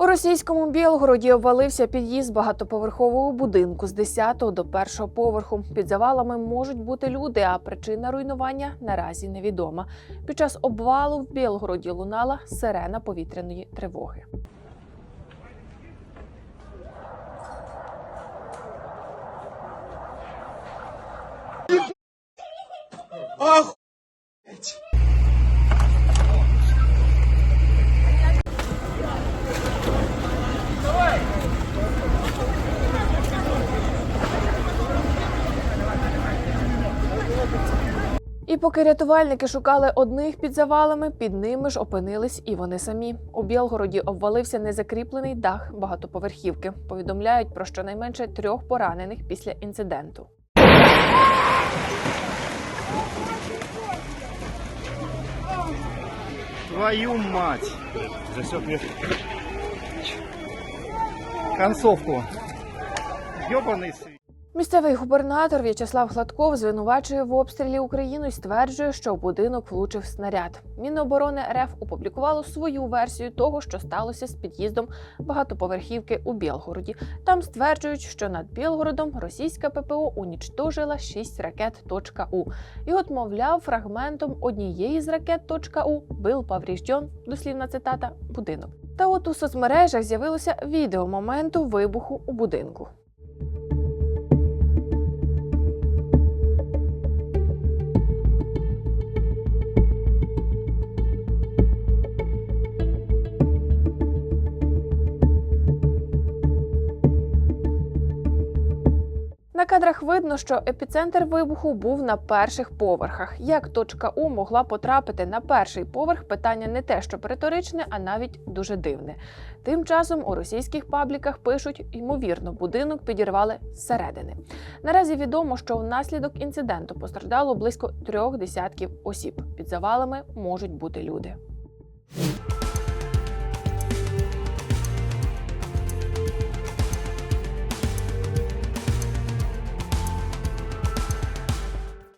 У російському Білгороді обвалився під'їзд багатоповерхового будинку з 10 до 1 поверху. Під завалами можуть бути люди, а причина руйнування наразі невідома. Під час обвалу в Білгороді лунала сирена повітряної тривоги. І поки рятувальники шукали одних під завалами, під ними ж опинились і вони самі. У Білгороді обвалився незакріплений дах багатоповерхівки. Повідомляють про щонайменше трьох поранених після інциденту. Твою мать! Засек мне концовку. Ёбаный свет. Місцевий губернатор В'ячеслав Гладков звинувачує в обстрілі Україну і стверджує, що в будинок влучив снаряд. Міноборони РФ опублікувало свою версію того, що сталося з під'їздом багатоповерхівки у Білгороді. Там стверджують, що над Білгородом російська ППО унічтожила 6 ракет .У. І от, мовляв, фрагментом однієї з ракет .У був поврежден, дослівна цитата, будинок. Та от у соцмережах з'явилося відео моменту вибуху у будинку. На кадрах видно, що епіцентр вибуху був на перших поверхах. Як точка У могла потрапити на перший поверх, питання не те, що риторичне, а навіть дуже дивне. Тим часом у російських пабліках пишуть, ймовірно, будинок підірвали зсередини. Наразі відомо, що внаслідок інциденту постраждало близько трьох десятків осіб. Під завалами можуть бути люди.